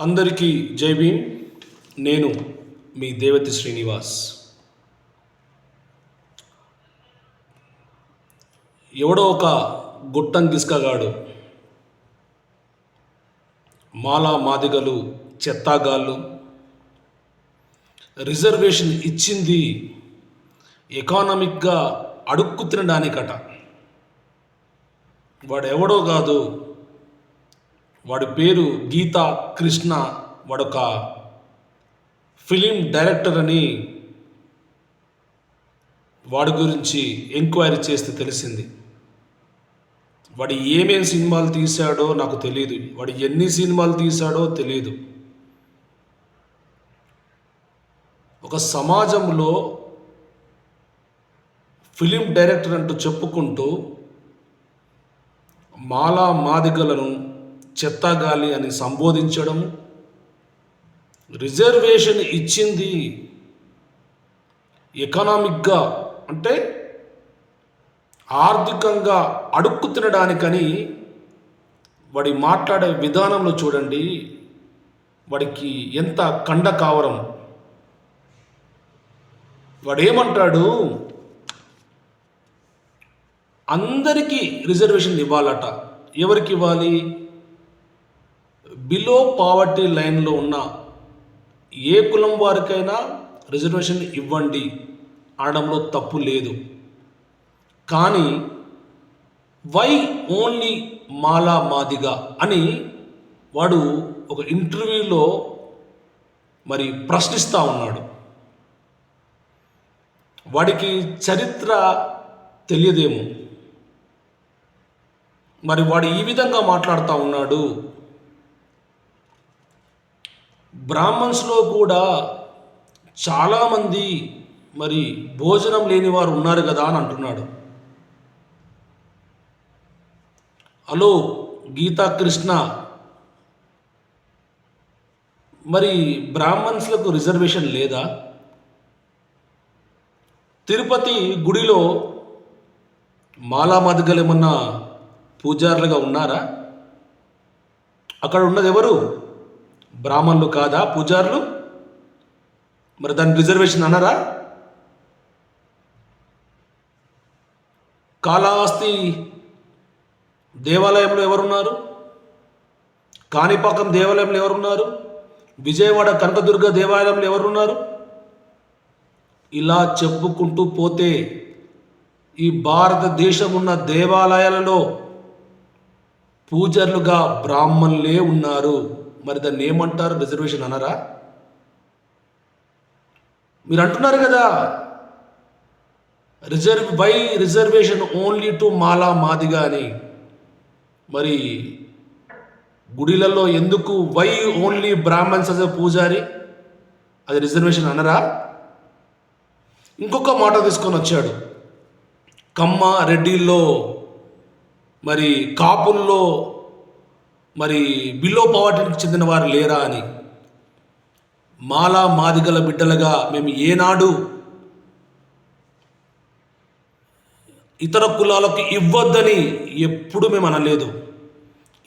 అందరికీ జై భీమ్. నేను మీ దేవతి శ్రీనివాస్. ఎవడో ఒక గుట్టం తీసుకగాడు మాలా మాదిగలు చెత్తాగాళ్ళు రిజర్వేషన్ ఇచ్చింది ఎకానమిక్గా అడుక్కు తినడానికట. వాడెవడో కాదు వాడి పేరు గీతా కృష్ణ వాడొక ఫిలిం డైరెక్టర్ అని వాడి గురించి ఎంక్వైరీ చేస్తే తెలిసింది. వాడు ఏమేం సినిమాలు తీశాడో నాకు తెలియదు వాడు ఎన్ని సినిమాలు తీశాడో తెలియదు ఒక సమాజంలో ఫిలిం డైరెక్టర్ అంటూ చెప్పుకుంటూ మాలా మాదిగలను చెత్తగాలి అని సంబోధించడం రిజర్వేషన్ ఇచ్చింది ఎకనామిక్గా అంటే ఆర్థికంగా అడుక్కు తినడానికని వాడి మాట్లాడే విధానంలో చూడండి వాడికి ఎంత కండ కావరం. వాడు ఏమంటాడు అందరికీ రిజర్వేషన్ ఇవ్వాలట. ఎవరికి ఇవ్వాలి? బిలో పావర్టీ లైన్లో ఉన్న ఏ కులం వారికైనా రిజర్వేషన్ ఇవ్వండి. అనడంలో తప్పు లేదు. కానీ వై ఓన్లీ మాలా మాదిగా అని వాడు ఒక ఇంటర్వ్యూలో మరి ప్రశ్నిస్తూ ఉన్నాడు. వాడికి చరిత్ర తెలియదేమో. మరి వాడు ఈ విధంగా మాట్లాడుతూ ఉన్నాడు. బ్రాహ్మణ్స్లో కూడా చాలామంది మరి భోజనం లేని వారు ఉన్నారు కదా అని అంటున్నాడు. హలో గీతా కృష్ణ. మరి బ్రాహ్మణ్స్లకు రిజర్వేషన్ లేదా? తిరుపతి గుడిలో మాలా ఏమన్నా పూజారులుగా ఉన్నారా? అక్కడ ఉన్నది ఎవరు బ్రాహ్మణులు కాదా పూజారులు? మరి దాని రిజర్వేషన్ అన్నారా? కాళహస్తి దేవాలయంలో ఎవరున్నారు? కాణిపాకం దేవాలయంలో ఎవరున్నారు? విజయవాడ కనకదుర్గ దేవాలయంలో ఎవరున్నారు? ఇలా చెప్పుకుంటూ పోతే ఈ భారతదేశం ఉన్న దేవాలయాలలో పూజర్లుగా బ్రాహ్మణులే ఉన్నారు. మరి దాన్ని ఏమంటారు? రిజర్వేషన్ అనరా మీరు అంటున్నారు కదా reserve by reservation only to Mala Madiga అని? మరి గుడిలలో ఎందుకు వై ఓన్లీ బ్రాహ్మణ్స్ అదే పూజారి? అది రిజర్వేషన్ అనరా ఇంకొక మాట తీసుకొని వచ్చాడు. కమ్మ రెడ్డిల్లో మరి కాపుల్లో మరి బిలో పవర్టీకి చెందిన వారు లేరా అని. మాలా మాదిగల బిడ్డలుగా మేము ఏనాడు ఇతర కులాలకు ఇవ్వద్దని ఎప్పుడు మేము అనలేదు.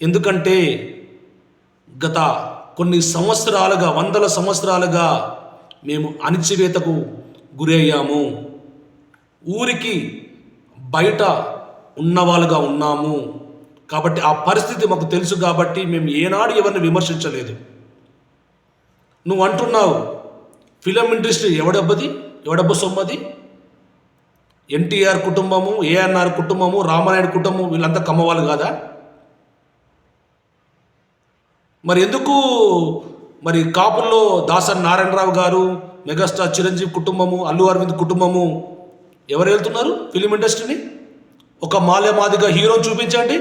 ఎందుకంటే గత కొన్ని సంవత్సరాలుగా వందల సంవత్సరాలుగా మేము అణిచివేతకు గురయ్యాము ఊరికి బయట ఉన్నవాళ్ళుగా ఉన్నాము. కాబట్టి ఆ పరిస్థితి మాకు తెలుసు కాబట్టి మేము ఏనాడు ఎవరిని విమర్శించలేదు. నువ్వు అంటున్నావు ఫిలిం ఇండస్ట్రీ ఎవడబ్బది? ఎవడబ్బ సొమ్మది? ఎన్టీఆర్ కుటుంబము ఏఎన్ఆర్ కుటుంబము రామనాయుడు కుటుంబం వీళ్ళంతా కమ్మవాళ్ళు కాదా? మరి ఎందుకు మరి కాపుల్లో దాసరి నారాయణరావు గారు మెగాస్టార్ చిరంజీవి కుటుంబము అల్లు అరవింద్ కుటుంబము ఎవరు వెళ్తున్నారు ఫిలిం ఇండస్ట్రీని ఒక మాల్య మాదిగా హీరోని చూపించండి.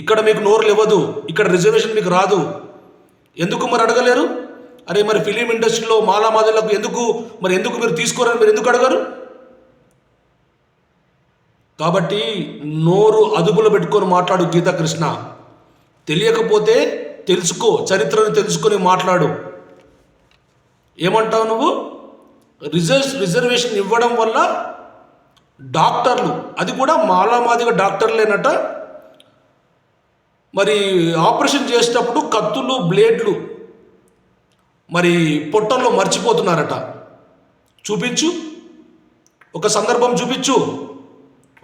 ఇక్కడ మీకు నోరు ఇవ్వదు ఇక్కడ రిజర్వేషన్ మీకు రాదు. ఎందుకు మరి అడగలేరు? అరే మరి ఫిలిం ఇండస్ట్రీలో మాలా మాదిలకు ఎందుకు మరి ఎందుకు మీరు తీసుకోరని మీరు ఎందుకు అడగరు? కాబట్టి నోరు అదుపులో పెట్టుకొని మాట్లాడు గీతాకృష్ణ తెలియకపోతే తెలుసుకో చరిత్రను తెలుసుకొని మాట్లాడు. ఏమంటావు నువ్వు? రిజర్వ్ రిజర్వేషన్ ఇవ్వడం వల్ల డాక్టర్లు అది కూడా మాలా మాదిగా డాక్టర్లేనట మరి ఆపరేషన్ చేసేటప్పుడు కత్తులు బ్లేడ్లు మరి పొట్టల్లో మర్చిపోతున్నారట. చూపించు. ఒక సందర్భం చూపించు.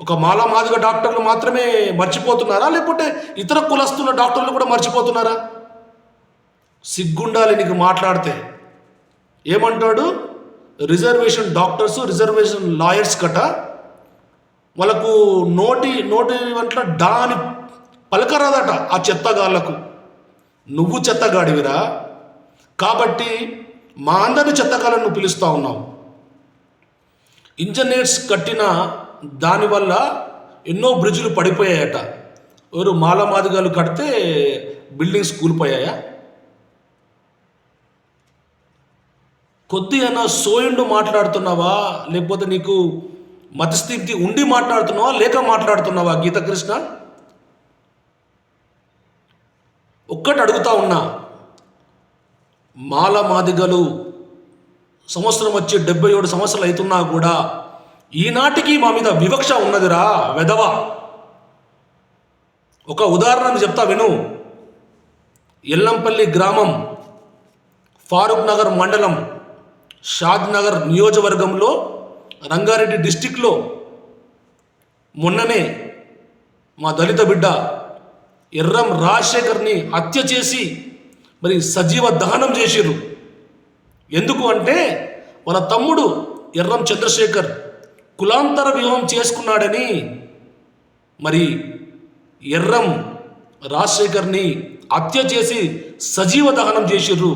ఒక మాలా మాదిగ డాక్టర్లు మాత్రమే మర్చిపోతున్నారా? లేకపోతే ఇతర కులస్తున్న డాక్టర్లు కూడా మర్చిపోతున్నారా? సిగ్గుండాలి నీకు మాట్లాడితే. ఏమంటాడు? రిజర్వేషన్ డాక్టర్స్ రిజర్వేషన్ లాయర్స్ కట. వాళ్ళకు నోటి నోటి వంట డా అని పలకరాదట ఆ చెత్తగాళ్ళకు నువ్వు చెత్తగాడివిరా. కాబట్టి మా అందరి చెత్తగాళ్ళను పిలుస్తూ ఉన్నావు. ఇంజనీర్స్ కట్టిన దానివల్ల ఎన్నో బ్రిడ్జులు పడిపోయాయట. ఎవరు మాలమాదిగాలు కడితే బిల్డింగ్స్ కూలిపోయాయా? కొద్దిగా సోయుండు మాట్లాడుతున్నావా? లేకపోతే నీకు మతస్థితి ఉండి మాట్లాడుతున్నావా? లేక మాట్లాడుతున్నావా గీతకృష్ణ కృష్ణ ఒక్కటి అడుగుతా ఉన్నా మాల మాదిగలు సంవత్సరం వచ్చి డెబ్బై ఏడు సంవత్సరాలు అవుతున్నా కూడా ఈనాటికి మా మీద వివక్ష ఉన్నదిరా వెధవ. ఒక ఉదాహరణ చెప్తా విను. ఎల్లంపల్లి గ్రామం ఫారూక్ నగర్ మండలం షాద్ నగర్ నియోజకవర్గంలో రంగారెడ్డి డిస్టిక్లో మొన్ననే మా దళిత బిడ్డ ఎర్రం రాజశేఖర్ని హత్య చేసి మరి సజీవ దహనం చేసిర్రు. ఎందుకు అంటే వాళ్ళ తమ్ముడు ఎర్రం చంద్రశేఖర్ కులాంతర వివాహం చేసుకున్నాడని మరి ఎర్రం రాజశేఖర్ని హత్య చేసి సజీవ దహనం చేసిర్రు.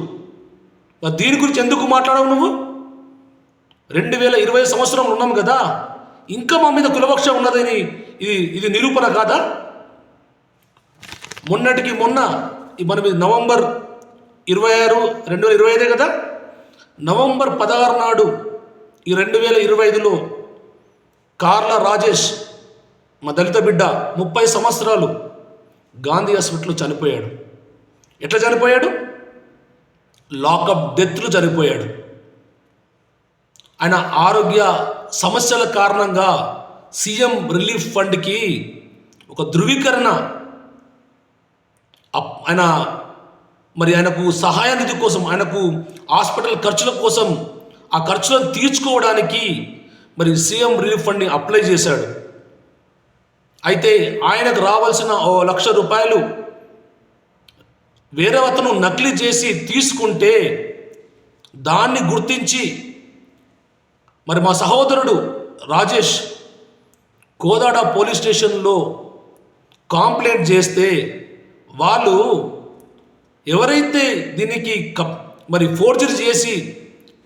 దీని గురించి ఎందుకు మాట్లాడవు నువ్వు? రెండు వేల ఇరవై సంవత్సరంలో ఉన్నాం కదా ఇంకా మా మీద కులపక్ష ఉన్నదని ఇది ఇది నిరూపణ కాదా? మొన్నటికి మొన్న ఈ నవంబర్ ఇరవై ఆరు రెండు వేల ఇరవై ఐదే కదా? నవంబర్ పదహారు నాడు ఈ రెండు వేల ఇరవై ఐదులో కార్ల రాజేష్ మా దళిత బిడ్డ ముప్పై సంవత్సరాలు గాంధీ హాస్పిటల్లో చనిపోయాడు. ఎట్లా చనిపోయాడు? లాకప్ డెత్లు చనిపోయాడు. ఆయన ఆరోగ్య సమస్యల కారణంగా సీఎం రిలీఫ్ ఫండ్కి ఒక ధృవీకరణ ఆయన మరి ఆయనకు సహాయ నిధి కోసం ఆయనకు హాస్పిటల్ ఖర్చుల కోసం ఆ ఖర్చులను తీర్చుకోవడానికి మరి సీఎం రిలీఫ్ ఫండ్ని అప్లై చేశాడు. అయితే ఆయనకు రావాల్సిన ఓ లక్ష రూపాయలు వేరే అతను నకిలీ చేసి తీసుకుంటే దాన్ని గుర్తించి మరి మా సహోదరుడు రాజేష్ కోదాడ పోలీస్ స్టేషన్లో కాంప్లైంట్ చేస్తే వాళ్ళు ఎవరైతే దీనికి కప్ మరి ఫోర్జరీ చేసి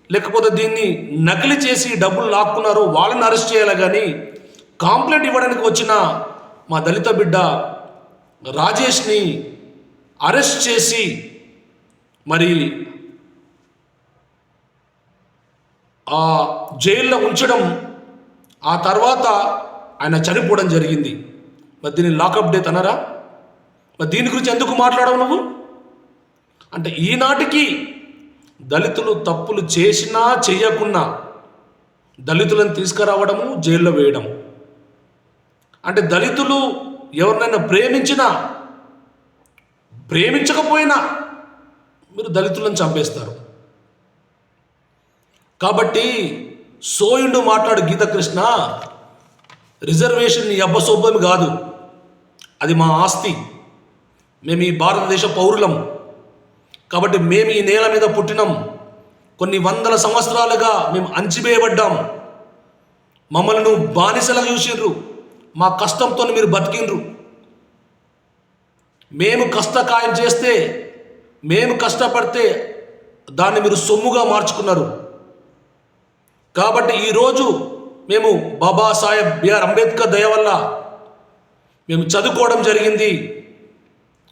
లేకపోతే దీన్ని నకిలీ చేసి డబ్బులు లాక్కున్నారో వాళ్ళని అరెస్ట్ చేయాలి కానీ కాంప్లైంట్ ఇవ్వడానికి వచ్చిన మా దళిత బిడ్డ రాజేష్ని అరెస్ట్ చేసి మరి ఆ జైల్లో ఉంచడం ఆ తర్వాత ఆయన చనిపోవడం జరిగింది. మరి దీన్ని లాకప్ డేట్ అనరా దీని గురించి ఎందుకు మాట్లాడవు నువ్వు? అంటే ఈనాటికి దళితులు తప్పులు చేసినా చెయ్యకున్నా దళితులను తీసుకురావడము జైల్లో వేయడం. అంటే దళితులు ఎవరినైనా ప్రేమించినా ప్రేమించకపోయినా మీరు దళితులను చంపేస్తారు. కాబట్టి సోయుండు మాట్లాడు గీతకృష్ణ రిజర్వేషన్ నీ కాదు అది మా ఆస్తి. మేము ఈ భారతదేశ పౌరులం. కాబట్టి మేము ఈ నేల మీద పుట్టినాం. కొన్ని వందల సంవత్సరాలుగా మేము అంచివేయబడ్డాం. మమ్మల్ని నువ్వు బానిసలా చూసిండ్రు. మా కష్టంతో మీరు బతికిండ్రు. మేము కష్టకాయం చేస్తే మేము కష్టపడితే దాన్ని మీరు సొమ్ముగా మార్చుకున్నారు. కాబట్టి ఈరోజు మేము బాబాసాహెబ్ బిఆర్ అంబేద్కర్ దయ వల్ల మేము చదువుకోవడం జరిగింది.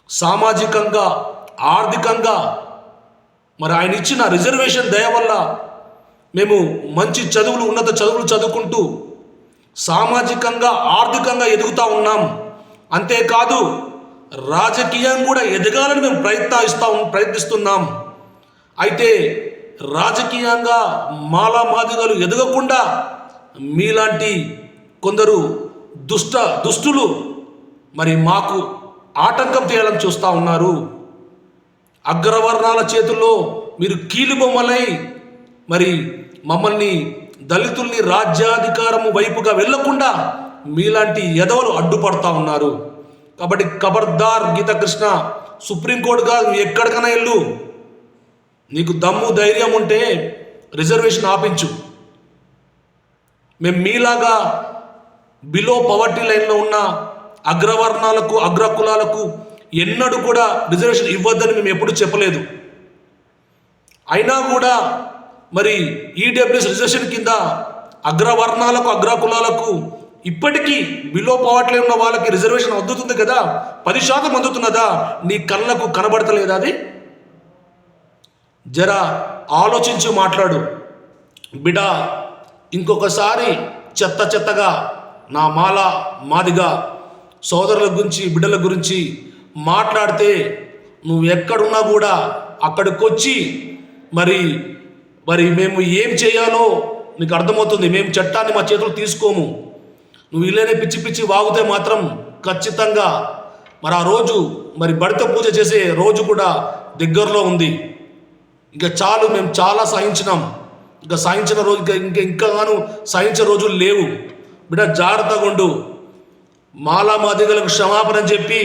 సామాజికంగా ఆర్థికంగా మరి ఆయన ఇచ్చిన రిజర్వేషన్ దయ వల్ల మేము మంచి చదువులు ఉన్నత చదువులు చదువుకుంటూ సామాజికంగా ఆర్థికంగా ఎదుగుతూ ఉన్నాం. అంతేకాదు రాజకీయం కూడా ఎదగాలని మేము ప్రయత్నిస్తా ప్రయత్నిస్తున్నాం. అయితే రాజకీయంగా మాలా మాదిగలు ఎదగకుండా మీలాంటి కొందరు దుష్ట దుష్టులు మరి మాకు ఆటంకం చేయాలని చూస్తూ ఉన్నారు. అగ్రవర్ణాల చేతుల్లో మీరు కీలుబొమ్మలై మరి మమ్మల్ని దళితుల్ని రాజ్యాధికారము వైపుగా వెళ్ళకుండా మీలాంటి ఎదవలు అడ్డుపడతా ఉన్నారు. కాబట్టి ఖబర్దార్ గీతకృష్ణ సుప్రీంకోర్టు కాదు నువ్వు ఎక్కడికైనా వెళ్ళు. నీకు దమ్ము ధైర్యం ఉంటే రిజర్వేషన్ ఆపించు. మేము మీలాగా బిలో పవర్టీ లైన్లో ఉన్న అగ్రవర్ణాలకు అగ్రకులాలకు ఎన్నడూ కూడా రిజర్వేషన్ ఇవ్వద్దని మేము ఎప్పుడు చెప్పలేదు. అయినా కూడా మరి ఈడబ్ల్యూఎస్ రిజర్వేషన్ కింద అగ్రవర్ణాలకు అగ్రకులాలకు ఇప్పటికీ బిలో పవర్టీ ఉన్న వాళ్ళకి రిజర్వేషన్ అందుతుంది కదా? పది శాతం అందుతున్నదా? నీ కళ్ళకు కనబడతలేదా అది? జర ఆలోచించి మాట్లాడు. బిడా ఇంకొకసారి చెత్త చెత్తగా నా మాల మాదిగా సోదరుల గురించి బిడ్డల గురించి మాట్లాడితే నువ్వు ఎక్కడున్నా కూడా అక్కడికొచ్చి మరి మరి మేము ఏం చేయాలో నీకు అర్థమవుతుంది. మేము చట్టాన్ని మా చేతులు తీసుకోము. నువ్వు ఇలానే పిచ్చి పిచ్చి వాగుతే మాత్రం ఖచ్చితంగా మరి ఆ రోజు మరి బడిత పూజ చేసే రోజు కూడా దగ్గరలో ఉంది. ఇంకా చాలు మేము చాలా సహించినాం. ఇంకా సహించిన రోజు ఇంకా ఇంకా గాను సహించే రోజులు లేవు. బిడ్డ జాగ్రత్తగా ఉండు. మాలామాదిగలకు క్షమాపణ చెప్పి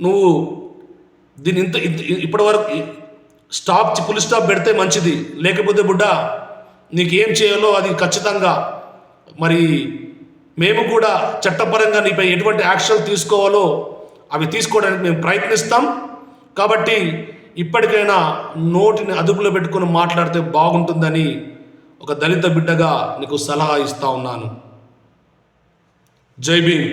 నువ్వు దీని ఇంత ఇప్పటి వరకు స్టాప్ ఫుల్ స్టాప్ పెడితే మంచిది. లేకపోతే బుడ్డ నీకేం చేయాలో అది ఖచ్చితంగా. మరి మేము కూడా చట్టపరంగా నీపై ఎటువంటి యాక్షన్ తీసుకోవాలో అవి తీసుకోవడానికి మేము ప్రయత్నిస్తాం. కాబట్టి ఇప్పటికైనా నోటిని అదుపులో పెట్టుకుని మాట్లాడితే బాగుంటుందని ఒక దళిత బిడ్డగా నీకు సలహా ఇస్తా ఉన్నాను. జై భీమ్